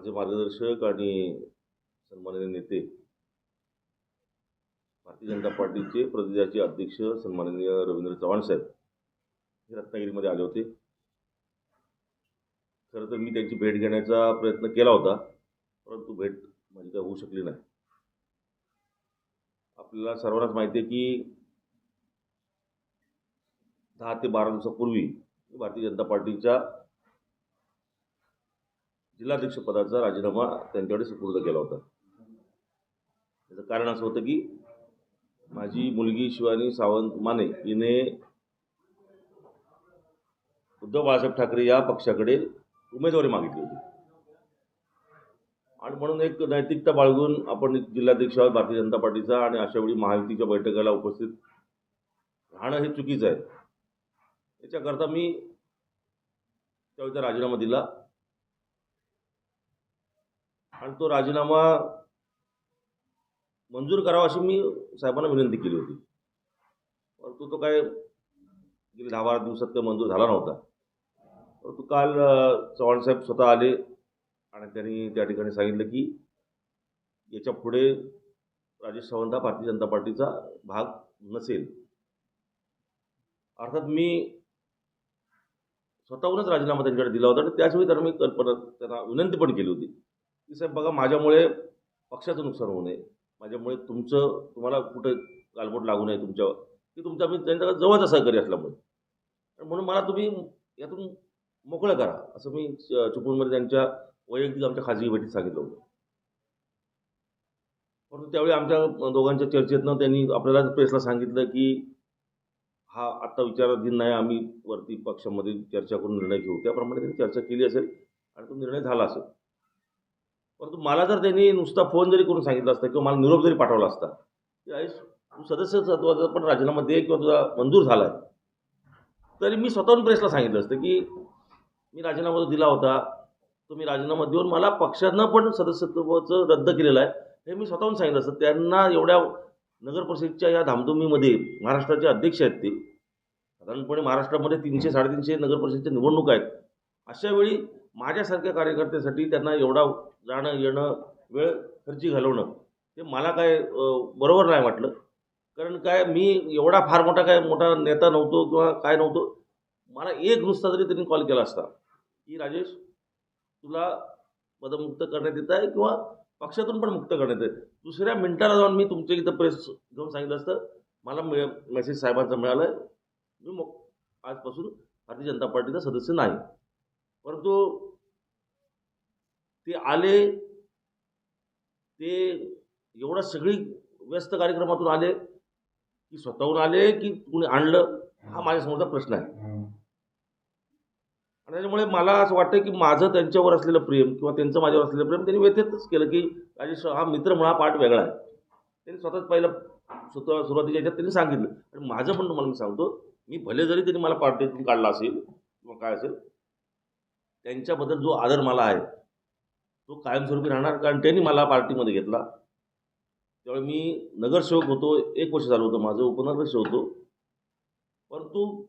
माझे मार्गदर्शक आणि सन्माननीय नेते भारतीय जनता पार्टीचे प्रदेशाचे अध्यक्ष सन्माननीय रवींद्र चव्हाण साहेब हे रत्नागिरीमध्ये आले होते. खरं तर मी त्यांची भेट घेण्याचा प्रयत्न केला होता परंतु भेट माझी काय होऊ शकली नाही. आपल्याला सर्वांनाच माहिती आहे की दहा ते बारा दिवसापूर्वी भारतीय जनता पार्टीच्या जिल्हाध्यक्षपदाचा राजीनामा त्यांच्याकडे सुपूर्द केला होता. त्याचं कारण असं होतं की माझी मुलगी शिवानी सावंत माने हिने उद्धव बाळासाहेब ठाकरे या पक्षाकडे उमेदवारी मागितली होती. आणि म्हणून एक नैतिकता बाळगून आपण जिल्हाध्यक्ष आहोत भारतीय जनता पार्टीचा आणि अशावेळी महायुतीच्या बैठकाला उपस्थित राहणं हे चुकीचं आहे. याच्याकरता मी त्यावेळीचा राजीनामा दिला. आणि तो राजीनामा मंजूर करावा अशी मी साहेबांना विनंती केली होती. परंतु तो काय गेले दहा बारा दिवसात काही मंजूर झाला नव्हता. परंतु काल चव्हाणसाहेब चव्हाण साहेब स्वतः आले आणि त्यांनी त्या ठिकाणी सांगितलं की याच्यापुढे राजेश सावंत हा भारतीय जनता पार्टीचा भाग नसेल. अर्थात मी स्वतःहूनच राजीनामा त्यांच्याकडे दिला होता आणि त्याचवेळी त्यांना मी कल्पना त्यांना विनंती पण केली होती. की साहेब बघा माझ्यामुळे पक्षाचं नुकसान होऊ नये. माझ्यामुळे तुमचं तुम्हाला कुठं गालबोट लागू नये तुमच्यावर. की तुमचा मी त्यांच्या जवळचा सहकारी असल्यामुळे. म्हणून मला तुम्ही यातून मोकळं करा असं मी चुकूनमध्ये चिपळूणमध्ये त्यांच्या वैयक्तिक आमच्या खाजगी भेटीत सांगितलं होतं. परंतु त्यावेळी आमच्या दोघांच्या चर्चेतनं त्यांनी आपल्याला प्रेसला सांगितलं की हा आत्ता विचाराधीन नाही आम्ही वरती पक्षामध्ये चर्चा करून निर्णय घेऊ. त्याप्रमाणे त्यांनी चर्चा केली असेल आणि तो निर्णय झाला असेल. परंतु मला जर त्यांनी नुसता फोन जरी करून सांगितलं असतं किंवा मला निरोप जरी पाठवला असता की आई तू सदस्य पण राजीनामा दे किंवा तुझा मंजूर झाला आहे तरी मी स्वतःहून प्रेसला सांगितलं असतं की मी राजीनामा जो दिला होता तो मी राजीनामा देऊन मला पक्षानं पण सदस्यत्वाचं रद्द केलेलं आहे. हे मी स्वतःहून सांगितलं असतं. त्यांना एवढ्या नगर परिषदेच्या या धामधुमीमध्ये महाराष्ट्राचे अध्यक्ष आहेत ते. साधारणपणे महाराष्ट्रामध्ये तीनशे साडेतीनशे नगर परिषदेच्या निवडणूक आहेत. अशावेळी माझ्यासारख्या कार्यकर्त्यासाठी त्यांना एवढा जाणं येणं वेळ खर्ची घालवणं ते मला काय बरोबर नाही वाटलं. कारण काय मी एवढा फार मोठा काय मोठा नेता नव्हतो किंवा काय नव्हतो. मला एक नुसता जरी त्यांनी कॉल केला असता की राजेश तुला पदमुक्त करण्यात येत आहे किंवा पक्षातून पण मुक्त करण्यात येत दुसऱ्या मिनिटाला जाऊन मी तुमच्या इथं प्रेस घेऊन सांगितलं असतं मला मे मेसेज साहेबांचा मिळाला आहे. मी मग आजपासून भारतीय जनता पार्टीचा सदस्य नाही. परंतु ते आले ते एवढा सगळी व्यस्त कार्यक्रमातून आले की स्वतःहून आले की कुणी आणलं हा माझ्यासमोरचा प्रश्न आहे. आणि त्याच्यामुळे मला असं वाटतं की माझं त्यांच्यावर असलेलं प्रेम किंवा त्यांचं माझ्यावर असलेलं प्रेम त्यांनी व्यथितच केलं की राजेश हा मित्र म्हणून हा पाठ वेगळा आहे. त्यांनी स्वतःच पहिलं स्वतः सुरुवातीच्या याच्यात त्यांनी सांगितलं. आणि माझं पण तुम्हाला मी सांगतो मी भले जरी त्यांनी मला पार्टीतून काढला असेल किंवा काय असेल त्यांच्याबद्दल जो आदर मला आहे तो कायमस्वरूपी राहणार कारण त्यांनी मला पार्टीमध्ये घेतला. त्यावेळी मी नगरसेवक होतो एक वर्ष झालं होतं माझं उपनगरसेवक होतो. परंतु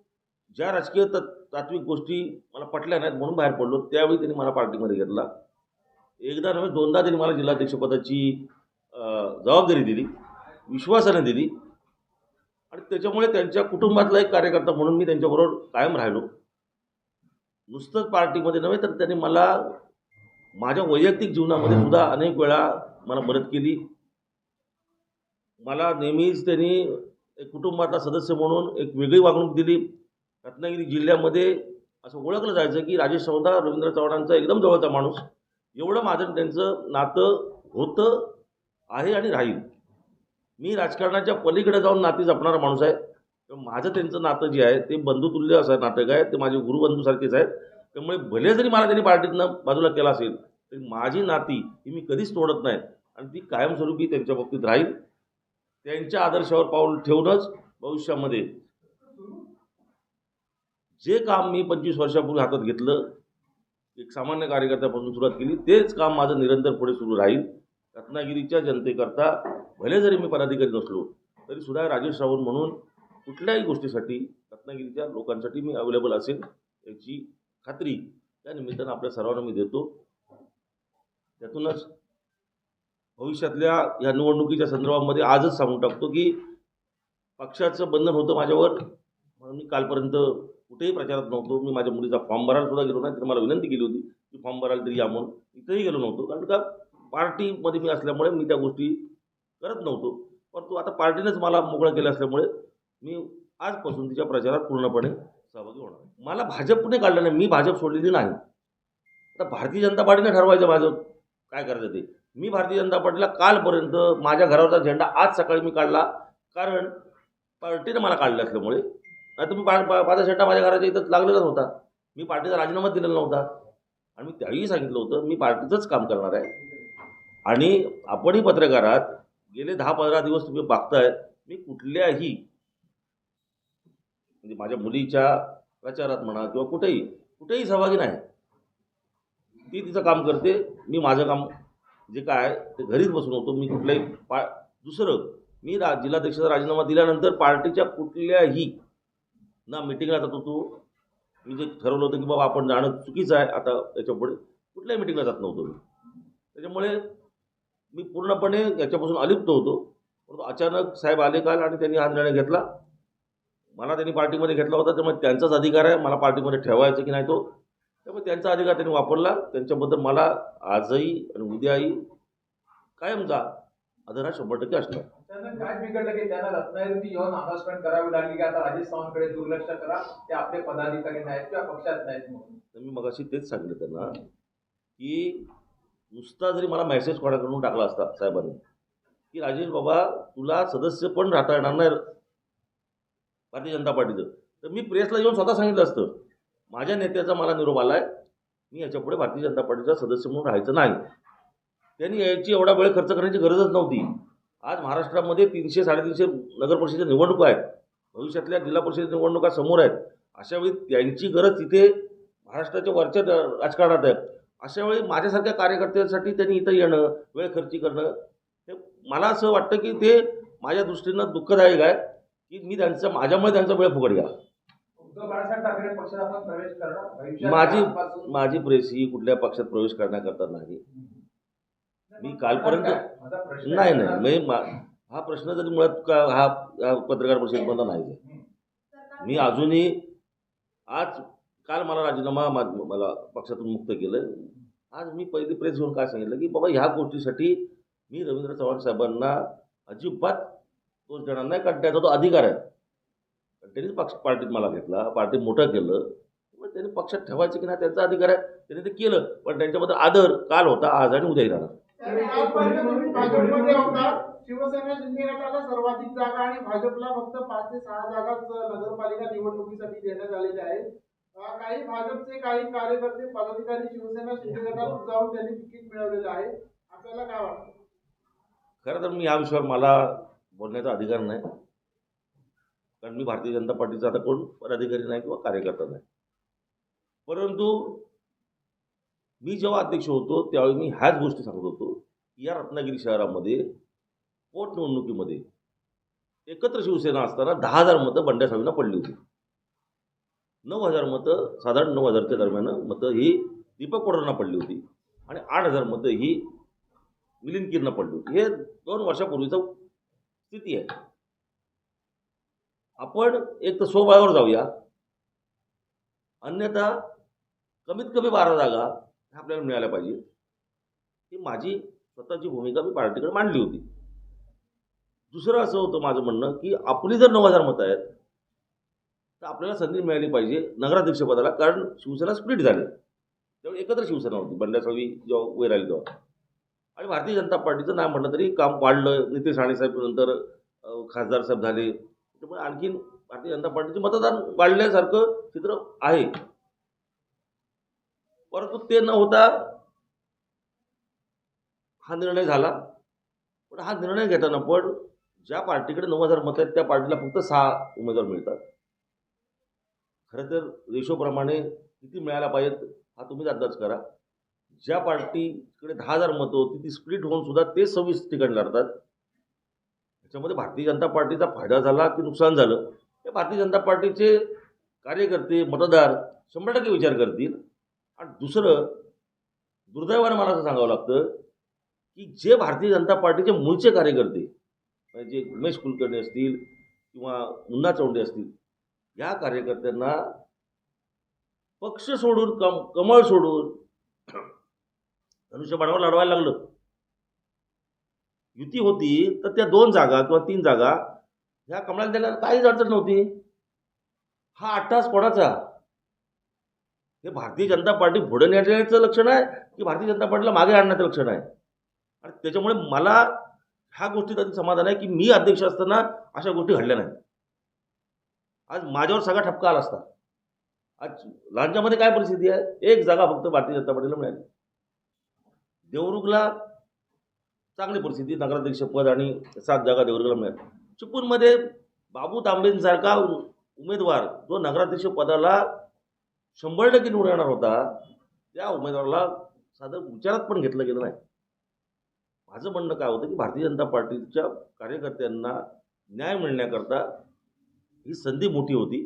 ज्या राजकीय तत् तात्विक गोष्टी मला पटल्या नाहीत म्हणून बाहेर पडलो त्यावेळी त्यांनी मला पार्टीमध्ये घेतला. एकदा नव्हे दोनदा त्यांनी मला जिल्हाध्यक्षपदाची जबाबदारी दिली विश्वासाने दिली. आणि त्याच्यामुळे त्यांच्या कुटुंबातला एक कार्यकर्ता म्हणून मी त्यांच्याबरोबर कायम राहिलो. नुसतंच पार्टीमध्ये नव्हे तर त्यांनी मला माझ्या वैयक्तिक जीवनामध्ये सुद्धा अनेक वेळा मला मदत केली. मला नेहमीच त्यांनी एक कुटुंबातला सदस्य म्हणून एक वेगळी वागणूक दिली. रत्नागिरी जिल्ह्यामध्ये असं ओळखलं जायचं की राजेश हा रवींद्र चव्हाणांचा एकदम जवळचा माणूस. एवढं माझं त्यांचं नातं होतं आहे आणि राहील. मी राजकारणाच्या पलीकडे जाऊन नाती जपणारा माणूस आहे. तर माझं त्यांचं नातं जे आहे ते बंधुतुल्य असं नाटक आहे. ते माझे गुरुबंधूसारखेच आहेत. त्यामुळे भले जरी मला त्यांनी पार्टीतनं बाजूला केला असेल तरी माझी नाती ही मी कधीच तोडत नाही. आणि ती कायमस्वरूपी त्यांच्या बाबतीत राहील. त्यांच्या आदर्शावर पाऊल ठेवूनच भविष्यामध्ये जे काम मी पंचवीस वर्षापूर्वी हातात घेतलं एक सामान्य कार्यकर्त्यापासून सुरुवात केली तेच काम माझं निरंतर पुढे सुरू राहील. रत्नागिरीच्या जनतेकरता भले जरी मी पदाधिकारी नसलो तरी सुद्धा राजेश रावण म्हणून कुठल्याही गोष्टीसाठी रत्नागिरीच्या लोकांसाठी मी अवेलेबल असेल याची खात्री. त्या निमित्तानं आपल्या सर्वांना मी देतो. त्यातूनच भविष्यातल्या या निवडणुकीच्या संदर्भामध्ये आजच सांगून टाकतो की पक्षाचं बंधन होतं माझ्यावर. म्हणून मी कालपर्यंत कुठेही प्रचारात नव्हतो. मी माझ्या मुलीचा फॉर्म भरायला सुद्धा गेलो नाही. तर मला विनंती केली होती की फॉर्म भरायला तरी या म्हणून. इथंही गेलो नव्हतो. कारण का? पार्टीमध्ये मी असल्यामुळे मी त्या गोष्टी करत नव्हतो. परंतु आता पार्टीनेच मला मोकळं केलं असल्यामुळे मी आजपासून तिच्या प्रचारात पूर्णपणे सहभागी होणार मला भाजपने काढलं नाही मी भाजप सोडलेली नाही. आता भारतीय जनता पार्टीने ठरवायचं माझं. काय करायचं ते? मी भारतीय जनता पार्टीला कालपर्यंत माझ्या घरावरचा झेंडा आज सकाळी मी काढला. कारण पार्टीने मला काढलं असल्यामुळे. नाही तर मी पा- माझा झेंडा माझ्या घराच्या इथं लागलेलाच होता. मी पार्टीचा राजीनामा दिलेला नव्हता. आणि मी त्यावेळी सांगितलं होतं मी पार्टीचंच काम करणार आहे. आणि आपणही पत्रकारात गेले दहा पंधरा दिवस तुम्ही बघताय मी कुठल्याही म्हणजे माझ्या मुलीच्या प्रचारात म्हणा किंवा कुठेही कुठेही सहभागी नाही. ती तिचं काम करते मी माझं काम जे काय आहे ते घरीच बसून होतो मी कुठल्याही पा दुसरं मी रा जिल्हाध्यक्षाचा राजीनामा दिल्यानंतर पार्टीच्या कुठल्याही ना मिटिंगला जात होतो मी जे ठरवलं होतं की बाबा आपण जाणं चुकीचं आहे आता याच्यापुढे कुठल्याही मिटिंगला जात नव्हतो मी. त्याच्यामुळे मी पूर्णपणे याच्यापासून अलिप्त होतो. परंतु अचानक साहेब आले काल आणि त्यांनी हा निर्णय घेतला. मला त्यांनी पार्टीमध्ये घेतला होता त्यामुळे त्यांचाच अधिकार आहे. मला पार्टीमध्ये ठेवायचं की नाही तो. त्यामुळे त्यांचा अधिकार त्यांनी वापरला. त्यांच्याबद्दल मला आजही आणि उद्याही कायमचा आदर हा शंभर टक्के असणार. काय बिघडलं की त्यांना रत्नागिरी येऊन अनाउन्समेंट करावी लागली की आता राजेश सावंतकडे दुर्लक्ष करा. ते आपले पदाधिकारी नाहीत किंवा पक्षात नाहीत म्हणून. तर मी मगाशी तेच सांगितलं त्यांना की नुसता जरी मला मेसेज कोणाकडून टाकला असता साहेबांनी की राजेश बाबा तुला सदस्य पण राहता येणार नाही. भारतीय जनता पार्टीचं. तर मी प्रेसला येऊन स्वतः सांगितलं असतं माझ्या नेत्याचा मला निरोप आला आहे मी याच्यापुढे भारतीय जनता पार्टीचा सदस्य म्हणून राहायचं नाही. त्यांनी याची एवढा वेळ खर्च करण्याची गरजच नव्हती. आज महाराष्ट्रामध्ये तीनशे साडेतीनशे नगर परिषदेच्या निवडणुका आहेत. भविष्यातल्या जिल्हा परिषद निवडणुका समोर आहेत. अशा वेळी त्यांची गरज तिथे महाराष्ट्राच्या वरच्या राजकारणात आहे. अशा वेळी माझ्यासारख्या कार्यकर्त्यांसाठी त्यांनी इथं येणं वेळ खर्ची करणं हे मला असं वाटतं की ते माझ्या दृष्टीनं दुःखदायक आहे. की मी त्यांचा माझ्यामुळे त्यांचा वेळ फुकट गेला. उद्धव बाळासाहेब ठाकरे पक्षात आपण प्रवेश करणार? भविष्यात माझी आजपासून- माझी प्रेस ही कुठल्या पक्षात प्रवेश करण्याकरता नाही. मी कालपर्यंत- माझा प्रश्न नाही आहे- नाही मी मा- हा प्रश्न जरी मुळात का हा हा पत्रकार परिषदेमधला नाही आहे. मी अजूनही आज काल मला राजीनामा मा- मला पक्षातून मुक्त केलं आज मी पहिली प्रेस घेऊन काय सांगितलं की बाबा ह्या गोष्टीसाठी मी रवींद्र चव्हाण साहेबांना अजिबात नाही कारण त्याचा तो अधिकार आहे. कारण त्यांनी पक्ष पार्टीत मला घेतला पार्टी मोठं केलं. मग त्यांनी पक्षात ठेवायचं की नाही त्यांचा अधिकार आहे. त्यांनी ते केलं पण त्यांच्याबद्दल आदर काल होता आज आणि उद्याही राहणार. शिवसेना शिंदे गटाला सर्वाधिक जागा आणि भाजपला फक्त पाच ते सहा जागाच नगरपालिका निवडणुकीसाठी देण्यात आलेल्या आहेत अं, काही भाजपचे काही कार्यकर्ते पदाधिकारी शिवसेना शिंदे गटात जाऊन त्यांनी तिकीट मिळवलेलं आहे. आपल्याला काय वाटतं? खरं तर मी या विषयावर मला बोलण्याचा अधिकार नाही. कारण मी भारतीय जनता पार्टीचा आता कोण पदाधिकारी नाही किंवा कार्यकर्ता नाही. परंतु मी जेव्हा अध्यक्ष होतो त्यावेळी मी ह्याच गोष्टी सांगत होतो की या रत्नागिरी शहरामध्ये पोटनिवडणुकीमध्ये एकत्र शिवसेना असताना दहा हजार मतं बंड्यासाहेबांना पडली होती. नऊ हजार मतं साधारण नऊ हजारच्या दरम्यान मतं ही दीपक कोडरांना पडली होती आणि आठ हजार मतं ही मिलिंद किरण पडली होती. हे दोन वर्षापूर्वीचं स्थिती आहे. आपण एक तर स्वबळावर जाऊया. अन्यथा कमीत कमी बारा जागा ह्या आपल्याला मिळाल्या पाहिजे. ही माझी स्वतःची भूमिका मी पार्टीकडे मांडली होती. दुसरं असं होतं माझं म्हणणं की आपली जर नऊ हजार मतं आहेत तर आपल्याला संधी मिळाली पाहिजे नगराध्यक्षपदाला कारण शिवसेना स्प्लिट झाली. त्यामुळे एकत्र शिवसेना होती बंड्यासावी जेव्हा वर आली तेव्हा. आणि भारतीय जनता पार्टीचं नाही म्हटलं तरी काम वाढलं. नितीश राणेसाहेब नंतर खासदार साहेब झाले. त्यामुळे आणखीन भारतीय जनता पार्टीचे मतदान वाढल्यासारखं चित्र आहे. परंतु ते न होता हा निर्णय झाला. पण हा निर्णय घेताना पण ज्या पार्टीकडे नऊ हजार मत आहेत त्या पार्टीला फक्त सहा उमेदवार मिळतात. खरं तर रेशोप्रमाणे किती मिळायला पाहिजेत हा तुम्हीच अंदाज करा. ज्या पार्टीकडे दहा हजार मतं होती ती स्प्लिट होऊन सुद्धा ते सव्वीस ठिकाणी लढतात. त्याच्यामध्ये भारतीय जनता पार्टीचा फायदा झाला की नुकसान झालं? हे भारतीय जनता पार्टीचे कार्यकर्ते मतदार शंभर टक्के विचार करतील. आणि दुसरं दुर्दैवानं मला असं सांगावं लागतं की जे भारतीय जनता पार्टीचे मूळचे कार्यकर्ते म्हणजे जे उमेश कुलकर्णी असतील किंवा मुन्ना चौंडे असतील या कार्यकर्त्यांना पक्ष सोडून कम कमळ सोडून धनुष्यबाणावर लढवायला लागलं. युती होती तर त्या दोन जागा किंवा तीन जागा ह्या कमळाला द्यायला काहीच अडचण नव्हती. हा अट्टास कोणाचा? हे भारतीय जनता पार्टी पुढे नेण्याचं लक्षण आहे की भारतीय जनता पार्टीला मागे आणण्याचं लक्षण आहे? आणि त्याच्यामुळे मला ह्या गोष्टीत अधिक समाधान आहे की मी अध्यक्ष असताना अशा गोष्टी घडल्या नाहीत. आज माझ्यावर सगळा ठपका आला असता. आज लांजामध्ये काय परिस्थिती आहे? एक जागा फक्त भारतीय जनता पार्टीला मिळाली. देवरुखला चांगली परिस्थिती नगराध्यक्ष पद आणि सात जागा देवरुखला मिळाली. चिपळूणमध्ये बाबू तांबेंसारखा उ- उमेदवार जो नगराध्यक्ष पदाला शंभर टक्के निवडून येणार होता त्या उमेदवाराला साधं विचारात पण घेतलं गेलं नाही. माझं म्हणणं काय होतं की भारतीय जनता पार्टीच्या कार्यकर्त्यांना न्याय मिळण्याकरता ही संधी मोठी होती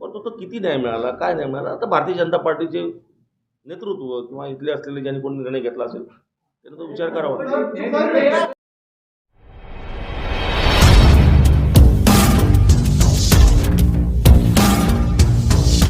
परंतु तो किती न्याय मिळाला काय न्याय मिळाला? आता भारतीय जनता पार्टीचे नेतृत्व किंवा इथले असलेले ज्यांनी कोणी निर्णय घेतला असेल त्याचा तो विचार करावा.